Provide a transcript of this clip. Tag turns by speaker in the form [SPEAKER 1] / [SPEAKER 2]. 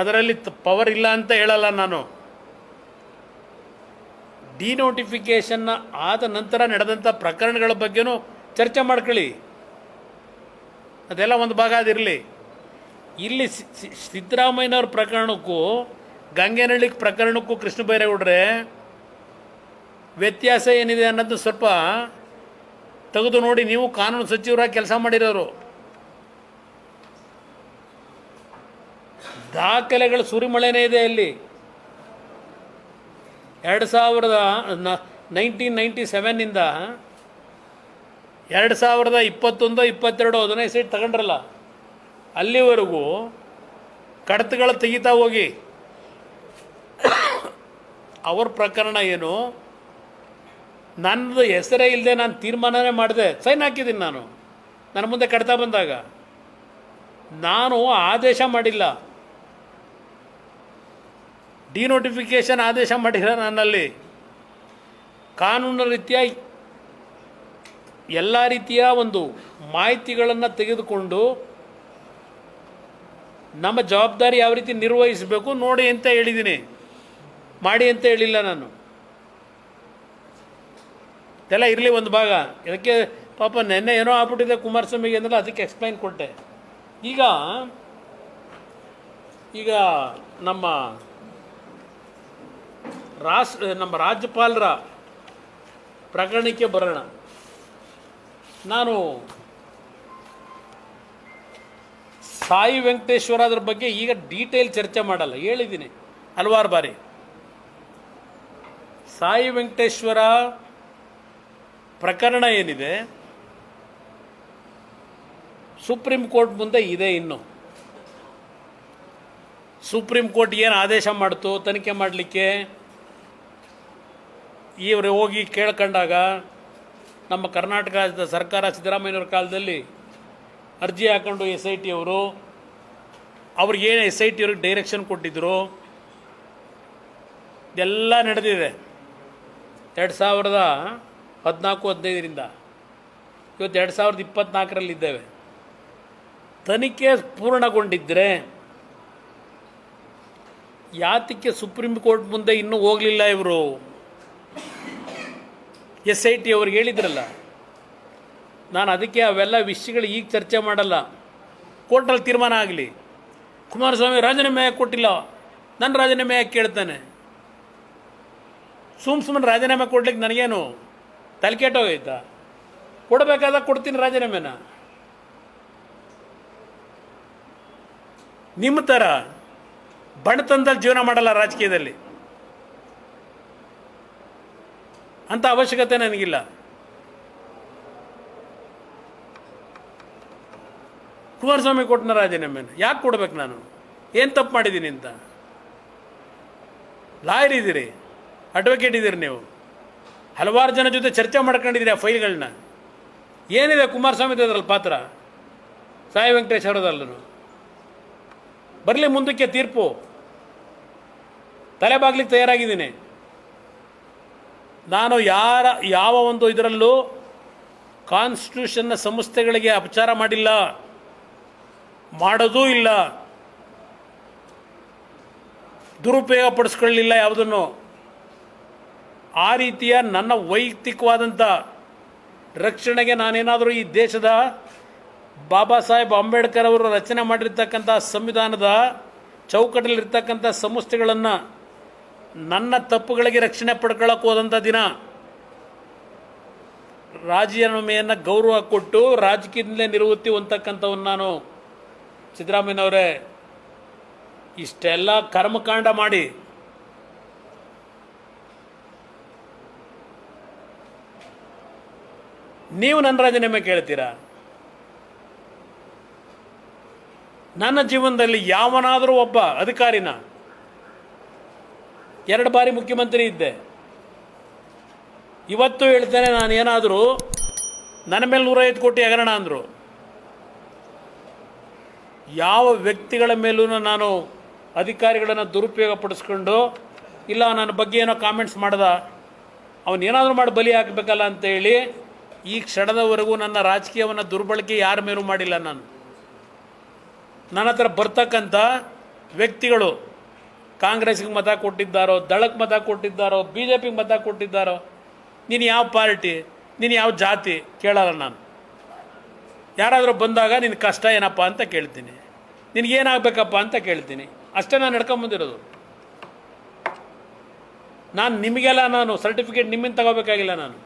[SPEAKER 1] ಅದರಲ್ಲಿ ಪವರ್ ಇಲ್ಲ ಅಂತ ಹೇಳಲ್ಲ ನಾನು. ಡಿನೋಟಿಫಿಕೇಷನ್ನ ಆದ ನಂತರ ನಡೆದಂಥ ಪ್ರಕರಣಗಳ ಬಗ್ಗೆನೂ ಚರ್ಚೆ ಮಾಡ್ಕೊಳ್ಳಿ. ಅದೆಲ್ಲ ಒಂದು ಭಾಗ ಅದಿರಲಿ. ಇಲ್ಲಿ ಸಿದ್ದರಾಮಯ್ಯನವ್ರ ಪ್ರಕರಣಕ್ಕೂ ಗಂಗೆನಹಳ್ಳಿ ಪ್ರಕರಣಕ್ಕೂ ಕೃಷ್ಣ ಬೈರೇಗೌಡ್ರೆ ವ್ಯತ್ಯಾಸ ಏನಿದೆ ಅನ್ನೋದು ಸ್ವಲ್ಪ ತೆಗೆದು ನೋಡಿ, ನೀವು ಕಾನೂನು ಸಚಿವರಾಗಿ ಕೆಲಸ ಮಾಡಿರೋರು. ದಾಖಲೆಗಳು ಸುರಿಮಳೆನೇ ಇದೆ ಅಲ್ಲಿ. ಎರಡು ಸಾವಿರದ ನೈನ್ಟೀನ್ ನೈಂಟಿ ಸೆವೆನ್ನಿಂದ ಎರಡು ಸಾವಿರದ ಇಪ್ಪತ್ತೊಂದು, ಇಪ್ಪತ್ತೆರಡು ಹದಿನೈದು ಸೀಟ್ ತಗೊಂಡ್ರಲ್ಲ, ಅಲ್ಲಿವರೆಗೂ ಕಡತಗಳು ತೆಗಿತಾ ಹೋಗಿ. ಅವ್ರ ಪ್ರಕರಣ ಏನು? ನನ್ನದು ಹೆಸರೇ ಇಲ್ಲದೆ ನಾನು ತೀರ್ಮಾನನೇ ಮಾಡಿದೆ. ಸೈನ್ ಹಾಕಿದ್ದೀನಿ ನಾನು. ನನ್ನ ಮುಂದೆ ಕಡ್ತಾ ಬಂದಾಗ. ನಾನು ಆದೇಶ ಮಾಡಿಲ್ಲ. ಡಿನೋಟಿಫಿಕೇಷನ್ ಆದೇಶ ಮಾಡಿರ ನನ್ನಲ್ಲಿ ಕಾನೂನು ರೀತಿಯ ಎಲ್ಲ ರೀತಿಯ ಒಂದು ಮಾಹಿತಿಗಳನ್ನು ತೆಗೆದುಕೊಂಡು ನಮ್ಮ ಜವಾಬ್ದಾರಿ ಯಾವ ರೀತಿ ನಿರ್ವಹಿಸಬೇಕು ನೋಡಿ ಅಂತ ಹೇಳಿದ್ದೀನಿ. ಮಾಡಿ ಅಂತ ಹೇಳಿಲ್ಲ ನಾನು. ಇದೆಲ್ಲ ಇರಲಿ ಒಂದು ಭಾಗ. ಇದಕ್ಕೆ ಪಾಪ ನೆನ್ನೆ ಏನೋ ಆಗ್ಬಿಟ್ಟಿದೆ ಕುಮಾರಸ್ವಾಮಿಗೆ ಅಂದ್ರೆ ಅದಕ್ಕೆ ಎಕ್ಸ್ಪ್ಲೈನ್ ಕೊಟ್ಟೆ. ಈಗ ಈಗ ನಮ್ಮ ರಾಸ್ ನಮ್ಮ ರಾಜ್ಯಪಾಲರ ಪ್ರಕರಣಕ್ಕೆ ಬರೋಣ. ನಾನು ಸಾಯಿ ವೆಂಕಟೇಶ್ವರ ಅದ್ರ ಬಗ್ಗೆ ಈಗ ಡೀಟೇಲ್ ಚರ್ಚೆ ಮಾಡಲ್ಲ, ಹೇಳಿದ್ದೀನಿ ಹಲವಾರು ಬಾರಿ. ಸಾಯಿ ವೆಂಕಟೇಶ್ವರ ಪ್ರಕರಣ ಏನಿದೆ? ಸುಪ್ರೀಂ ಕೋರ್ಟ್ ಮುಂದೆ ಇದೆ ಇನ್ನು. ಸುಪ್ರೀಂ ಕೋರ್ಟ್ ಏನು ಆದೇಶ ಮಾಡ್ತು, ತನಿಖೆ ಮಾಡಲಿಕ್ಕೆ? ಇವರು ಹೋಗಿ ಕೇಳ್ಕೊಂಡಾಗ ನಮ್ಮ ಕರ್ನಾಟಕ ರಾಜ್ಯದ ಸರ್ಕಾರ ಸಿದ್ದರಾಮಯ್ಯವ್ರ ಕಾಲದಲ್ಲಿ ಅರ್ಜಿ ಹಾಕೊಂಡು ಎಸ್ ಐ ಟಿ ಅವರು ಅವ್ರಿಗೇನು ಎಸ್ ಐ ಟಿ ಅವ್ರಿಗೆ ಡೈರೆಕ್ಷನ್ ಕೊಟ್ಟಿದ್ದರು ಇದೆಲ್ಲ ನಡೆದಿದೆ. ಎರಡು ಸಾವಿರದ ಹದಿನಾಲ್ಕು, ಹದಿನೈದರಿಂದ. ಇವತ್ತು ಎರಡು ಸಾವಿರದ ಇಪ್ಪತ್ನಾಲ್ಕರಲ್ಲಿ ಇದ್ದೇವೆ. ತನಿಖೆ ಪೂರ್ಣಗೊಂಡಿದ್ದರೆ ಯಾತಕ್ಕೆ ಸುಪ್ರೀಂ ಕೋರ್ಟ್ ಮುಂದೆ ಇನ್ನೂ ಹೋಗಲಿಲ್ಲ ಇವರು? ಎಸ್ ಐ ಟಿ ಅವ್ರಿಗೆ ಹೇಳಿದ್ರಲ್ಲ, ನಾನು ಅದಕ್ಕೆ ಅವೆಲ್ಲ ವಿಷಯಗಳು ಈಗ ಚರ್ಚೆ ಮಾಡಲ್ಲ. ಕೋರ್ಟಲ್ಲಿ ತೀರ್ಮಾನ ಆಗಲಿ. ಕುಮಾರಸ್ವಾಮಿ ರಾಜೀನಾಮೆ ಯಾಕೆ ಕೊಟ್ಟಿಲ್ಲ. ನನ್ನ ರಾಜೀನಾಮೆ ಯಾಕೆ ಕೇಳ್ತಾನೆ. ಸುಮ್ ಸುಮ್ಮನೆ ರಾಜೀನಾಮೆ ಕೊಡ್ಲಿಕ್ಕೆ ನನಗೇನು ತಲೆಕೆಟ್ಟೋಗೈತಾ ಕೊಡಬೇಕಾದಾಗ ಕೊಡ್ತೀನಿ ರಾಜೀನಾಮೆನ ನಿಮ್ಮ ಥರ ಬಣತನದಲ್ಲಿ ಜೀವನ ಮಾಡಲ್ಲ ರಾಜಕೀಯದಲ್ಲಿ. ಅಂಥ ಅವಶ್ಯಕತೆ ನನಗಿಲ್ಲ. ಕುಮಾರಸ್ವಾಮಿ ಕೊಟ್ಟನ ರಾಜೀನಾಮೆನ ಯಾಕೆ ಕೊಡ್ಬೇಕು ನಾನು? ಏನು ತಪ್ಪು ಮಾಡಿದ್ದೀನಿ ಅಂತ? ಲಾಯರ್ ಇದ್ದೀರಿ ಅಡ್ವೊಕೇಟ್ ಇದ್ದೀರಿ ನೀವು. ಹಲವಾರು ಜನ ಜೊತೆ ಚರ್ಚೆ ಮಾಡ್ಕೊಂಡಿದ್ದೀರಿ ಆ ಫೈಲ್ಗಳನ್ನ. ಏನಿದೆ ಕುಮಾರಸ್ವಾಮಿ ಅದ್ರಲ್ಲಿ ಪಾತ್ರ? ಸಾಯಿ ವೆಂಕಟೇಶ್ ಅವರದಲ್ಲೂ ಬರಲಿ ಮುಂದಕ್ಕೆ ತೀರ್ಪು. ತಲೆ ಬಾಗ್ಲಿಕ್ಕೆ ತಯಾರಾಗಿದ್ದೀನಿ. ನಾನು ಯಾರ, ಯಾವ ಒಂದು ಇದರಲ್ಲೂ ಕಾನ್ಸ್ಟಿಟ್ಯೂಷನ್ನ ಸಂಸ್ಥೆಗಳಿಗೆ ಅಪಚಾರ ಮಾಡಿಲ್ಲ. ಮಾಡೋದೂ ಇಲ್ಲ. ದುರುಪಯೋಗ ಪಡಿಸ್ಕೊಳ್ಳಲಿಲ್ಲ ಯಾವುದನ್ನು. ಆ ರೀತಿಯ ನನ್ನ ವೈಯಕ್ತಿಕವಾದಂಥ ರಕ್ಷಣೆಗೆ ನಾನೇನಾದರೂ ಈ ದೇಶದ ಬಾಬಾ ಸಾಹೇಬ್ ಅಂಬೇಡ್ಕರ್ ಅವರು ರಚನೆ ಮಾಡಿರ್ತಕ್ಕಂಥ ಸಂವಿಧಾನದ ಚೌಕಟ್ಟಲ್ಲಿರ್ತಕ್ಕಂಥ ಸಂಸ್ಥೆಗಳನ್ನು ನನ್ನ ತಪ್ಪುಗಳಿಗೆ ರಕ್ಷಣೆ ಪಡ್ಕೊಳ್ಳೋಕೆ ಹೋದಂಥ ದಿನ ರಾಜೀನಾಮೆಯನ್ನು ಗೌರವ ಕೊಟ್ಟು ರಾಜಕೀಯದಿಂದಲೇ ನಿವೃತ್ತಿ ಹೊಂದತಕ್ಕಂಥವನ್ನು ನಾನು ಸಿದ್ದರಾಮಯ್ಯನವರೇ, ಇಷ್ಟೆಲ್ಲ ಕರ್ಮಕಾಂಡ ಮಾಡಿ ನೀವು ನನ್ನ ರಾಜೀನಾಮೆ ಕೇಳ್ತೀರಾ? ನನ್ನ ಜೀವನದಲ್ಲಿ ಯಾವನಾದರೂ ಒಬ್ಬ ಅಧಿಕಾರಿನ ಎರಡು ಬಾರಿ ಮುಖ್ಯಮಂತ್ರಿ ಇದ್ದೆ. ಇವತ್ತು ಹೇಳ್ತೇನೆ ನಾನು ಏನಾದರೂ ನನ್ನ ಮೇಲೆ ನೂರೈವತ್ತು ಕೋಟಿ ಹಗರಣ ಅಂದರು. ಯಾವ ವ್ಯಕ್ತಿಗಳ ಮೇಲೂ ನಾನು ಅಧಿಕಾರಿಗಳನ್ನು ದುರುಪಯೋಗ ಪಡಿಸ್ಕೊಂಡು ಇಲ್ಲ ನನ್ನ ಬಗ್ಗೆ ಏನೋ ಕಾಮೆಂಟ್ಸ್ ಮಾಡ್ದ ಅವನೇನಾದರೂ ಮಾಡಿ ಬಲಿ ಹಾಕಬೇಕಲ್ಲ ಅಂತೇಳಿ ಈ ಕ್ಷಣದವರೆಗೂ ನನ್ನ ರಾಜಕೀಯವನ್ನು ದುರ್ಬಳಕೆ ಯಾರ ಮೇಲೂ ಮಾಡಿಲ್ಲ ನಾನು. ನನ್ನ ಹತ್ರ ಬರ್ತಕ್ಕಂಥ ವ್ಯಕ್ತಿಗಳು ಕಾಂಗ್ರೆಸ್ಗೆ ಮತ ಕೊಟ್ಟಿದ್ದಾರೋ, ದಳಕ್ಕೆ ಮತ ಕೊಟ್ಟಿದ್ದಾರೋ ಬಿ ಜೆ ಪಿಗೆ ಮತ ಕೊಟ್ಟಿದ್ದಾರೋ, ನೀನು ಯಾವ ಪಾರ್ಟಿ, ನೀನು ಯಾವ ಜಾತಿ ಕೇಳಲ್ಲ ನಾನು. ಯಾರಾದರೂ ಬಂದಾಗ ನಿನ್ನ ಕಷ್ಟ ಏನಪ್ಪ ಅಂತ ಕೇಳ್ತೀನಿ. ನಿನಗೇನಾಗಬೇಕಪ್ಪ ಅಂತ ಕೇಳ್ತೀನಿ. ಅಷ್ಟೇ ನಾನು ನಡ್ಕೊಂಬಂದಿರೋದು ನಾನು ನಿಮಗೆಲ್ಲ ನಾನು ಸರ್ಟಿಫಿಕೇಟ್ ನಿಮ್ಮಿಂದ ತಗೋಬೇಕಾಗಿಲ್ಲ ನಾನು.